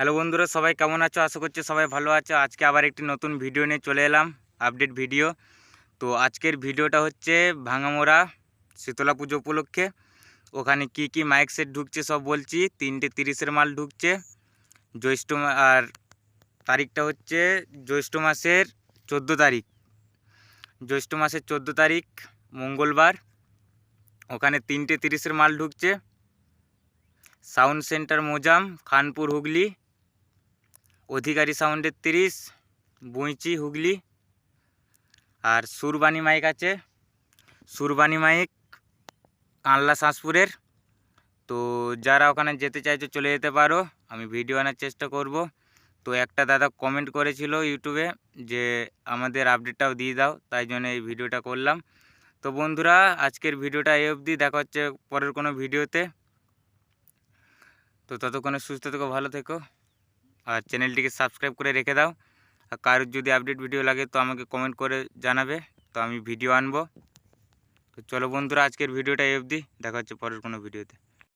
Hello বন্ধুরা, সবাই কেমন আছো? আশা করছি সবাই ভালো আছো। আজকে আবার একটি নতুন ভিডিও নিয়ে চলে এলাম আপডেট ভিডিও। তো আজকের ভিডিওটা হচ্ছে ভাঙামোড়া শীতলা পুজো উপলক্ষে। ওখানে কি কি মাইক সেট ঢুকছে সব বলছি। তিনটে তিরিশের মাল ঢুকছে। জ্যৈষ্ঠ আর তারিখটা হচ্ছে জ্যৈষ্ঠ মাসের চোদ্দ তারিখ। জ্যৈষ্ঠ মাসের চোদ্দ তারিখ, মঙ্গলবার। ওখানে তিনটে তিরিশের মাল ঢুকছে। Sound centre Mojam, Khanpur Hooghly. অধিকারী সাউন্ডের তিরিশ, বুঁইচি, হুগলি। আর সুরবানি মাইক আছে। সুরবানি মাইক কানলা শাঁসপুরের তো যারা ওখানে যেতে চাইছো চলে যেতে পারো। আমি ভিডিও আনার চেষ্টা করব। তো একটা দাদা কমেন্ট করেছিল ইউটিউবে যে আমাদের আপডেটটাও দিয়ে দাও, তাই জন্য এই ভিডিওটা করলাম। তো বন্ধুরা, আজকের ভিডিওটা এই অবধি। দেখা হচ্ছে পরের কোনো ভিডিওতে। তো ততক্ষণে সুস্থ থেকো, ভালো থেকো। আর চ্যানেলটিকে সাবস্ক্রাইব করে রেখে দাও। আর কারোর যদি আপডেট ভিডিও লাগে তো আমাকে কমেন্ট করে জানাবে। তো আমি ভিডিও আনব। তো চলো বন্ধুরা, আজকের ভিডিওটা অবধি। দেখা হচ্ছে পরের কোনো ভিডিওতে।